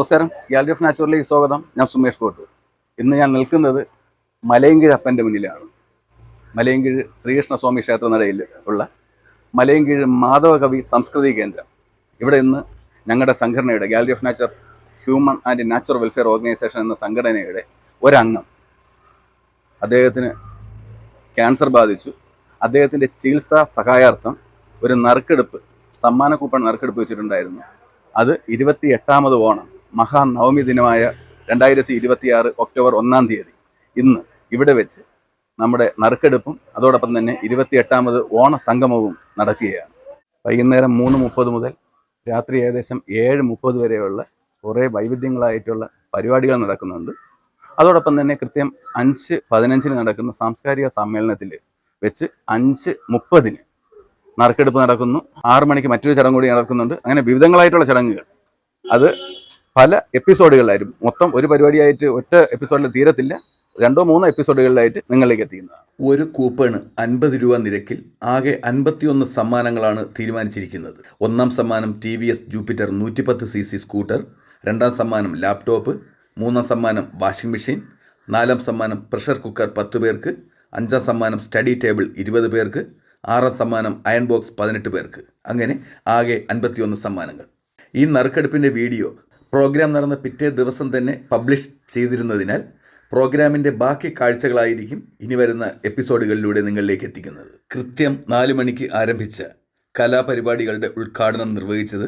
നമസ്കാരം. Gallery of നാച്ചുറലിലേക്ക് സ്വാഗതം. ഞാൻ സുമേഷ് കോട്ടൂർ. ഇന്ന് ഞാൻ നിൽക്കുന്നത് മലയങ്കിഴ് അപ്പന്റെ മുന്നിലാണ്. മലയങ്കിഴ് ശ്രീകൃഷ്ണസ്വാമി ക്ഷേത്ര നടയിൽ ഉള്ള മലയങ്കിഴ് മാധവകവി സംസ്കൃതി കേന്ദ്രം. ഇവിടെ ഇന്ന് ഞങ്ങളുടെ സംഘടനയുടെ gallery of nature human and natural welfare organisation എന്ന സംഘടനയുടെ ഒരംഗം. അദ്ദേഹത്തിന് ക്യാൻസർ ബാധിച്ചു. അദ്ദേഹത്തിന്റെ ചികിത്സാ സഹായാർത്ഥം ഒരു നറുക്കെടുപ്പ് സമ്മാന കൂപ്പൺ നറുക്കെടുപ്പ് വെച്ചിട്ടുണ്ടായിരുന്നു. അത് ഇരുപത്തി എട്ടാമത് ഓണം. മഹാനവമി ദിനമായ രണ്ടായിരത്തി ഇരുപത്തിയാറ് ഒക്ടോബർ ഒന്നാം തീയതി. ഇന്ന് ഇവിടെ വെച്ച് നമ്മുടെ നറുക്കെടുപ്പും അതോടൊപ്പം തന്നെ ഇരുപത്തി എട്ടാമത് ഓണ സംഗമവും നടക്കുകയാണ്. വൈകുന്നേരം മൂന്ന് മുപ്പത് മുതൽ രാത്രി ഏകദേശം ഏഴ് മുപ്പത് വരെയുള്ള കുറേ വൈവിധ്യങ്ങളായിട്ടുള്ള പരിപാടികൾ നടക്കുന്നുണ്ട്. അതോടൊപ്പം തന്നെ കൃത്യം അഞ്ച് പതിനഞ്ചിന് നടക്കുന്ന സാംസ്കാരിക സമ്മേളനത്തിൽ വെച്ച് അഞ്ച് മുപ്പതിന് നറുക്കെടുപ്പ് നടക്കുന്നു. ആറു മണിക്ക് മറ്റൊരു ചടങ്ങ് കൂടി നടക്കുന്നുണ്ട്. അങ്ങനെ വിവിധങ്ങളായിട്ടുള്ള ചടങ്ങുകൾ. അത് പല എപ്പിസോഡുകളിലായിരുന്നു മൊത്തം ഒരു പരിപാടിയായിട്ട് ഒറ്റ എപ്പിസോഡിൽ തീരത്തില്ല. രണ്ടോ മൂന്നോ എപ്പിസോഡുകളിലായിട്ട് നിങ്ങളിലേക്ക് എത്തിക്കുന്നതാണ്. ഒരു കൂപ്പണ് അൻപത് രൂപ നിരക്കിൽ ആകെ അൻപത്തിയൊന്ന് സമ്മാനങ്ങളാണ് തീരുമാനിച്ചിരിക്കുന്നത്. ഒന്നാം സമ്മാനം ടി വി എസ് ജൂപ്പിറ്റർ നൂറ്റിപ്പത്ത് സി സി സ്കൂട്ടർ രണ്ടാം സമ്മാനം ലാപ്ടോപ്പ് മൂന്നാം സമ്മാനം വാഷിംഗ് മെഷീൻ നാലാം സമ്മാനം പ്രഷർ കുക്കർ പത്ത് പേർക്ക് അഞ്ചാം സമ്മാനം സ്റ്റഡി ടേബിൾ ഇരുപത് പേർക്ക് ആറാം സമ്മാനം അയൺ ബോക്സ് പതിനെട്ട് പേർക്ക്. അങ്ങനെ ആകെ അൻപത്തിയൊന്ന് സമ്മാനങ്ങൾ. ഈ നറുക്കെടുപ്പിന്റെ വീഡിയോ പ്രോഗ്രാം നടന്ന പിറ്റേ ദിവസം തന്നെ പബ്ലിഷ് ചെയ്തിരുന്നതിനാൽ പ്രോഗ്രാമിന്റെ ബാക്കി കാഴ്ചകളായിരിക്കും ഇനി വരുന്ന എപ്പിസോഡുകളിലൂടെ നിങ്ങളിലേക്ക് എത്തിക്കുന്നത്. കൃത്യം നാല് മണിക്ക് ആരംഭിച്ച കലാപരിപാടികളുടെ ഉദ്ഘാടനം നിർവഹിച്ചത്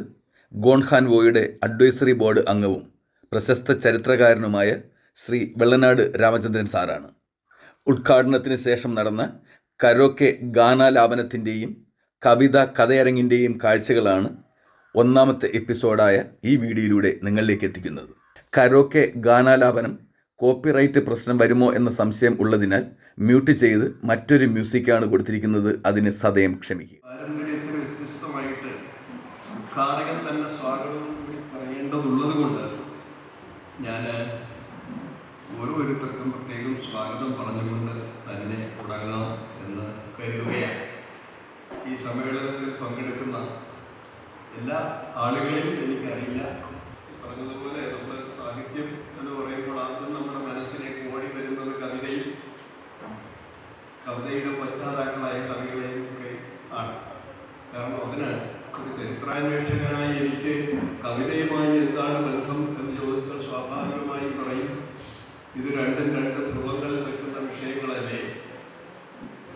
ഗോൺഖാൻ വോയുടെ അഡ്വൈസറി ബോർഡ് അംഗവും പ്രശസ്ത ചരിത്രകാരനുമായ ശ്രീ വെള്ളനാട് രാമചന്ദ്രൻ സാറാണ്. ഉദ്ഘാടനത്തിന് ശേഷം നടന്ന കരോക്കെ ഗാനാലാപനത്തിന്റെയും കവിത കഥയരങ്ങിന്റെയും കാഴ്ചകളാണ് ഒന്നാമത്തെ എപ്പിസോഡായ ഈ വീഡിയോയിലൂടെ നിങ്ങളിലേക്ക് എത്തിക്കുന്നത്. കരോക്കെ ഗാനാലാപനം കോപ്പിറൈറ്റ് പ്രശ്നം വരുമോ എന്ന സംശയം ഉള്ളതിനാൽ മ്യൂട്ട് ചെയ്ത് മറ്റൊരു മ്യൂസിക്കാണ് കൊടുത്തിരിക്കുന്നത്. അതിന് സദയം ക്ഷമിക്കുക. ഉദ്ഘാടകൻ തന്നെ സ്വാഗതം പറയേണ്ടതുള്ളത് കൊണ്ട് ഞാൻ ഓരോരുത്തർക്കും പ്രത്യേകം സ്വാഗതം പറഞ്ഞുകൊണ്ട് തന്നെ തുടങ്ങാം എന്ന് കരുതുകയാണ്. ഈ സമ്മേളനത്തിൽ പങ്കെടുക്കുന്ന എല്ലാ ആളുകളെയും എനിക്കറിയില്ല. പറഞ്ഞതുപോലെ നമ്മൾ സാഹിത്യം എന്ന് പറയുമ്പോൾ ആദ്യം നമ്മുടെ മനസ്സിലേക്ക് ഓടി വരുന്നത് കവിതയും. കവിതയുടെ പറ്റാതാക്കളായ കവികളെയും ഒക്കെ ആണ്. കാരണം അതിന് ഒരു ചരിത്രാന്വേഷകനായി എനിക്ക് കവിതയുമായി എന്താണ് ബന്ധം എന്ന് ചോദിച്ചാൽ സ്വാഭാവികമായി പറയും ഇത് രണ്ടും രണ്ട് ധ്രുവങ്ങളിൽ നിൽക്കുന്ന വിഷയങ്ങളല്ലേ?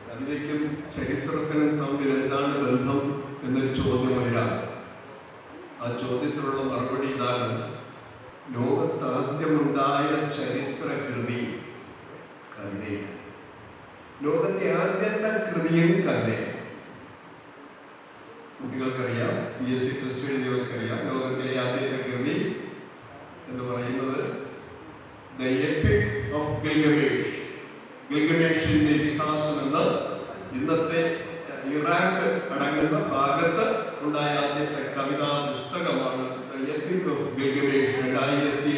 കവിതയ്ക്കും ചരിത്രത്തിനും തമ്മിൽ എന്താണ് ബന്ധം എന്നൊരു ചോദ്യം വരാം ആ ചോദ്യത്തിനുള്ള മറുപടി ഇതാണ്. ലോകത്താദ്യമുണ്ടായ ചരിത്ര കൃതി കവിതയാണ് ലോകത്തെ ആദ്യത്തെ കൃതിയും കവിതയാണ് കുട്ടികൾക്കറിയാം P S C plus two എഴുതിയവർക്കറിയാം ലോകത്തിലെ ആദ്യത്തെ കൃതി എന്ന് പറയുന്നത് ദ എപ്പിക് ഓഫ് ഗിൽഗമേഷ് ഗിൽഗമേഷിന്റെ ഇതിഹാസം എന്ന ഇന്നത്തെ ഇറാഖ് അടങ്ങുന്ന ഭാഗത്ത് ഉണ്ടായ ആദ്യത്തെ കവിതാ ഗിൽഗമേഷ് രണ്ടായിരത്തി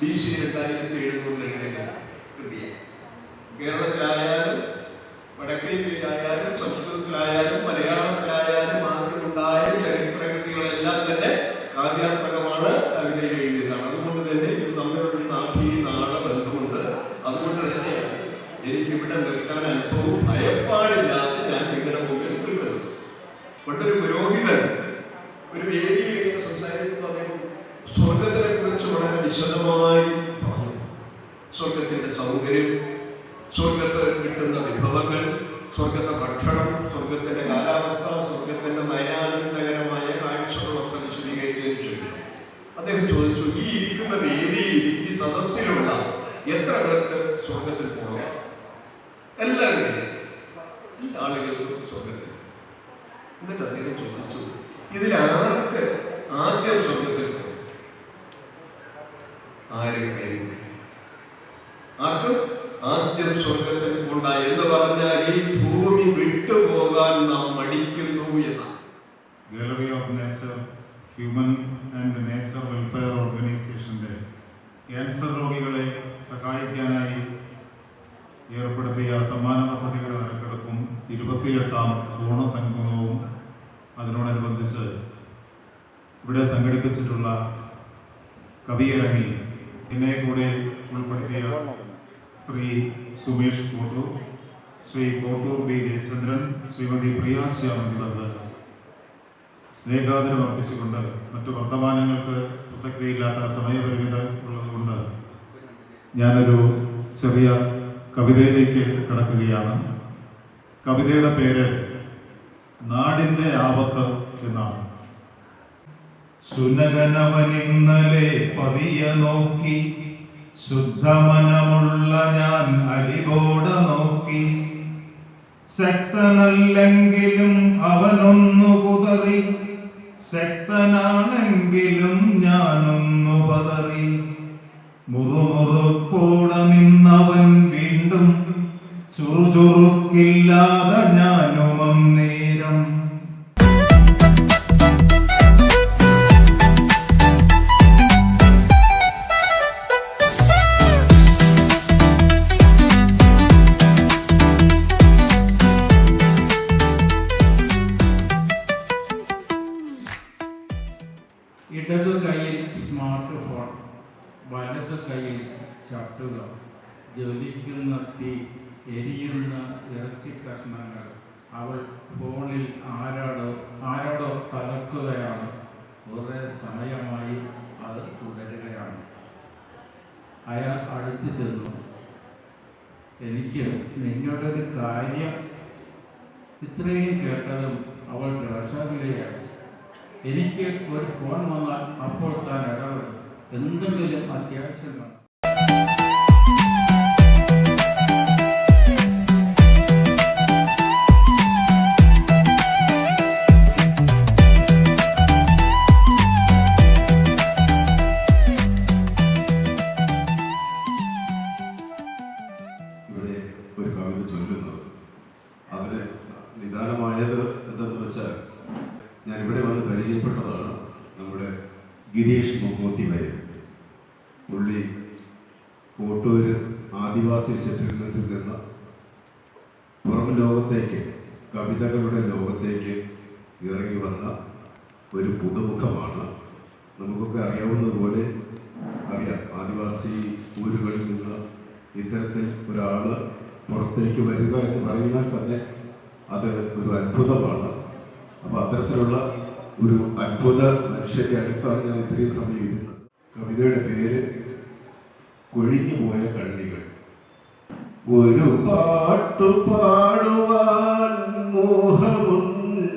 ബി സി രണ്ടായിരത്തി എഴുന്നൂറിൽ എഴുതിയ കൃതിയാണ് കേരളത്തിലായാലും വടക്കേ ഇന്ത്യയിലായാലും സംസ്കൃതത്തിലായാലും മലയാളത്തിലായാലും ആദ്യമുണ്ടായ ചരിത്രകൃതികളെല്ലാം തന്നെ കാവ്യാത്മകമാണ് കവിതയിൽ എഴുതിയതാണ്. അതുകൊണ്ട് തന്നെ ഇത് തമ്മിലുള്ള നാട്ടിൽ നാളെ ബന്ധമുണ്ട് അതുകൊണ്ട് തന്നെ എനിക്ക് ഇവിടെ നിൽക്കാൻ അല്പവും ഭയപ്പാടില്ലാതെ ഞാൻ നിങ്ങളുടെ മുമ്പിൽ നിൽക്കുന്നത് പണ്ടൊരു പുരോഹിതൻ ഒരു വേദിയിൽ ഇങ്ങനെ സംസാരിക്കുമ്പോൾ അദ്ദേഹം സ്വർഗത്തിനെ കുറിച്ച് വളരെ വിശദമായി പറഞ്ഞു സ്വർഗത്തിന്റെ സൗകര്യം സ്വർഗത്ത് കിട്ടുന്ന വിഭവങ്ങൾ സ്വർഗത്തെ ഭക്ഷണം സ്വർഗത്തിന്റെ കാലാവസ്ഥ സ്വർഗത്തിന്റെ നയാനന്ദകരമായ കാഴ്ചകളൊക്കെ വിശദീകരിക്കുകയും ചോദിച്ചു അദ്ദേഹം ചോദിച്ചു ഈ ഇരിക്കുന്ന വേദിയിൽ ഈ സദസ്സിലുള്ള എത്ര പേർക്ക് സ്വർഗത്തിൽ പോകണം എല്ലാവരും എല്ലാ ആളുകൾക്കും സ്വർഗത്തിൽ എന്നിട്ട് അദ്ദേഹം ചോദിച്ചു ഇതിൽ ആർക്ക് ആദ്യം സ്വർഗത്തിൽ പോകും ആരും കൈവിട്ടു ആർക്കും? ആദ്യം സ്വർഗത്തിൽ ഉണ്ടായി എന്ന് പറഞ്ഞാൽ ഈ ഭൂമി വിട്ടുപോകാൻ നാം മടിക്കുന്നു എന്നാണ്. Gallery of nature human and nature welfare ഓർഗനൈസേഷന്റെ ക്യാൻസർ രോഗികളെ സഹായിക്കാനായി ഏർപ്പെടുത്തിയ സമ്മാന പദ്ധതികളുടെ നറുക്കെടുപ്പും ഇരുപത്തിയെട്ടാം ഓണസംഗമവും അതിനോടനുബന്ധിച്ച് ഇവിടെ സംഘടിപ്പിച്ചിട്ടുള്ള കവിയിറങ്ങി എന്നെ കൂടെ ഉൾപ്പെടുത്തിയ ശ്രീ സുമേഷ് കോട്ടൂർ ശ്രീ കോട്ടൂർ ബി ജയചന്ദ്രൻ ശ്രീമതി പ്രിയ ശ്യാമചന്ദ്രൻ സ്നേഹാദരം അർപ്പിച്ചുകൊണ്ട് മറ്റു വർത്തമാനങ്ങൾക്ക് പ്രസക്തിയില്ലാത്ത സമയപരിമിത ഉള്ളതുകൊണ്ട് ഞാനൊരു ചെറിയ കവിതയിലേക്ക് കടക്കുകയാണ്. കവിതയുടെ പേര് നാടിന്റെ ആപത്ത് എന്നാണ്. സുനകനവനിന്നലെ പതിയ നോക്കി ശുദ്ധമനമുള്ള ഞാൻ അലിവോടെ നോക്കി. ശക്തനല്ലെങ്കിലും അവനൊന്നു കുതറി ശക്തനാണെങ്കിലും ഞാനൊന്നു പതറി. മുറുമുറുപ്പോടെ വീണ്ടും ചുറുചുറുക്കില്ലാതെ ഞാനും ഇടതു കയ്യിൽ സ്മാർട്ട് ഫോൺ വലത് കയ്യിൽ ചട്ടുക ജ്വലിക്കുന്ന തീ എരിയുന്ന ഇറച്ചി കഷ്ണങ്ങൾ. അവൾ ഫോണിൽ ആരാടോ ആരാടോ തകർക്കുകയാണ്. കുറേ സമയമായി അത് തുടരുകയാണ്. അയാൾ അടുത്തു ചെന്നു. എനിക്ക് നിങ്ങളുടെ നിന്നോടൊരു കാര്യം? ഇത്രയും കേട്ടതും അവൾ രോഷാകുലയായി. എനിക്ക് ഒരു ഫോൺ വന്നാൽ അപ്പോൾ താൻ ഇടപെടും. എന്തെങ്കിലും അത്യാവശ്യം ഗിരീഷ് മുക്കോത്തിമയൻ പുള്ളി കോട്ടൂര് ആദിവാസി സെറ്റിൽമെന്റിൽ നിന്ന് പുറം ലോകത്തേക്ക് കവിതകളുടെ ലോകത്തേക്ക് ഇറങ്ങി വന്ന ഒരു പുതുമുഖമാണ്. നമുക്കൊക്കെ അറിയാവുന്നതുപോലെ അറിയാം ആദിവാസി ഊരുകളിൽ നിന്ന് ഇത്തരത്തിൽ ഒരാൾ പുറത്തേക്ക് വരിക എന്ന് പറയുന്നാൽ തന്നെ അത് ഒരു അത്ഭുതമാണ്. അപ്പോൾ അത്തരത്തിലുള്ള ഒരു അത്ഭുത മനുഷ്യന്റെ അടുത്താണ് ഞാൻ ഇത്രയും സമയം ഇരുന്നത്. കവിതയുടെ പേര് കൊഴിഞ്ഞു പോയ കള്ളികൾ ഒരു പാട്ടു പാടുവാൻ മോഹമുണ്ടെങ്കിലും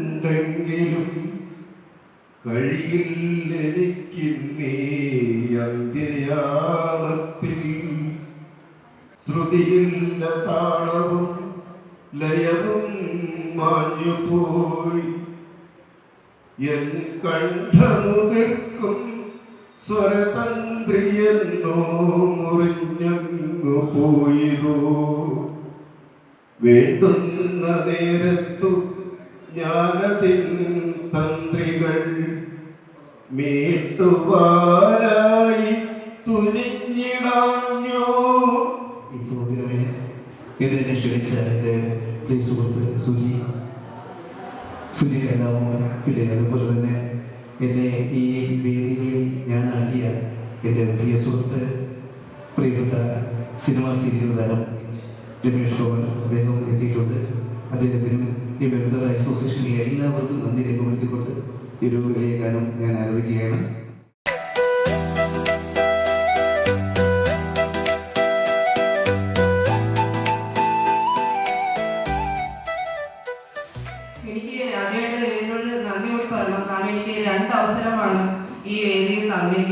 കഴിയില്ലെനിക്ക് നീ അന്ത്യയാമത്തിൽ ശ്രുതിയില്ല താളവും ലയവും മാഞ്ഞുപോയി. എൻ കണ്ഠമുതിർക്കും സ്വരതന്ത്രിയെന്നോ മുറിഞ്ഞങ്ങു പോയതോ വേണ്ടുന്ന നേരത്തു ജ്ഞാനത്തിൻ തന്ത്രികൾ മീട്ടുവാനായി തുനിഞ്ഞിടാഞ്ഞോ. ഇപ്പോൾ ഇതിനെ ക്ഷണിച്ച എന്റെ പ്രിയ സുഹൃത്ത് സുജി. എല്ലാവും പിന്നെ അതുപോലെ തന്നെ എന്നെ ഈ വേദികളിൽ ഞാനാക്കിയ എന്റെ പ്രിയ സുഹൃത്ത് പ്രിയപ്പെട്ട സിനിമാ സീരിയൽ താരം രമേഷ് ഗോവൻ അദ്ദേഹം എത്തിയിട്ടുണ്ട്. അദ്ദേഹത്തിനും ഈ വെൽഫെയർ അസോസിയേഷനിലെ എല്ലാവർക്കും നന്ദി രേഖപ്പെടുത്തിക്കൊണ്ട് ഈ ഒരു ഗാനം ഞാൻ ആരംഭിക്കുകയാണ്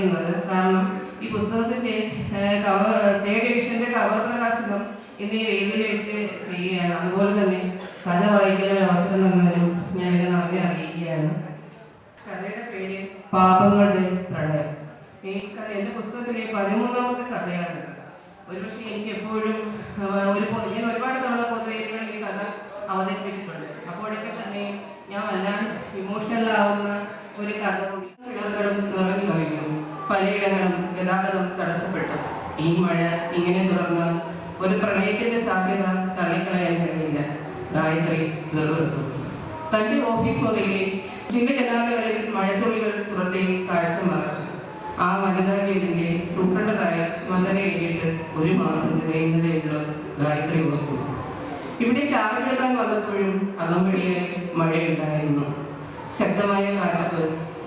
വേദിയിൽ കാരണം ഈ പുസ്തകത്തിന്റെ കവർ തേർഡ് എഡിഷന്റെ കവർ പ്രകാശനം ഇന്ന് ഈ വേദിയിൽ വെച്ച് ചെയ്യുകയാണ്. അതുപോലെ തന്നെ കഥ വായിക്കാൻ ഒരു അവസരം തന്നതിനും ഞാൻ എന്റെ നന്ദി അറിയിക്കുകയാണ്. കഥയുടെ പേര് പാപങ്ങളുടെ പ്രളയം ഈ കഥ എന്റെ പുസ്തകത്തിലെ പതിമൂന്നാമത്തെ കഥയാണ് ഒരുപക്ഷെ എനിക്ക് എപ്പോഴും ഒരു ഞാൻ ഒരുപാട് തവണ ഈ മഴ ഇങ്ങനെ തുടർന്നാൽ ഒരു പ്രളയത്തിന്റെ സാധ്യത തള്ളിക്കളയാൻ കഴിയില്ല. ഗായത്രി നിർവഹിച്ചു തന്റെ ഓഫീസ് മുറിയിലെ ചില ജനാലകളിൽ മഴത്തുള്ളികൾ പുറത്തേക്ക് കാഴ്ച മറച്ചു. ആ വന വനിതാ കേന്ദ്രത്തിലെ സൂപ്രണ്ടറായ ചുമതല എഴുതിയിട്ട് ഒരു മാസം തികയുന്നതേയുള്ള ഗായത്രി ഓർത്തു ഇവിടെ ചാർജെടുക്കാൻ വന്നപ്പോഴും അകമ്പടിയായി മഴയുണ്ടായിരുന്നു. ശക്തമായ കാലത്ത്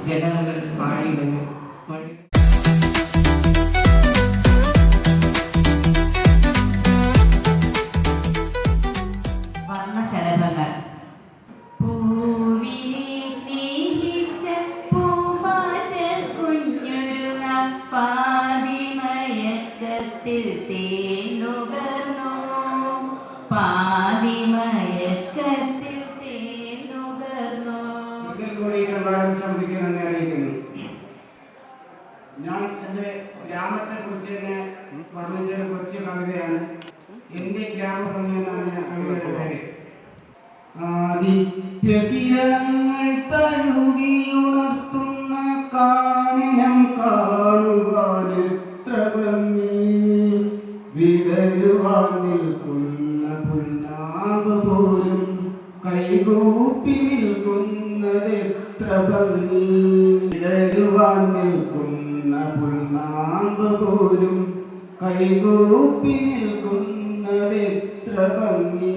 ജനങ്ങൾ പാടിയിടഞ്ഞു ഞാൻ എന്റെ ഗ്രാമത്തെ കുറിച്ച് തന്നെ വർണിച്ചൊരു കൊച്ചു കവിതയാണ് എന്റെ ഗ്രാമഭംഗി എന്നാണ് കവിതയുടെ പേര് തഴുകിയുണർത്തുന്ന കാനനം കാണുവാൻ എത്ര ഭംഗി. വിടരുവാൻ നിൽക്കുന്ന പുല്ലാമ്പ് പോലും കൈകൂപ്പി നിൽക്കുന്നതെത്ര ഭംഗി. പോലും കൈകൂപ്പി നിൽക്കുന്നതെത്ര ഭംഗി.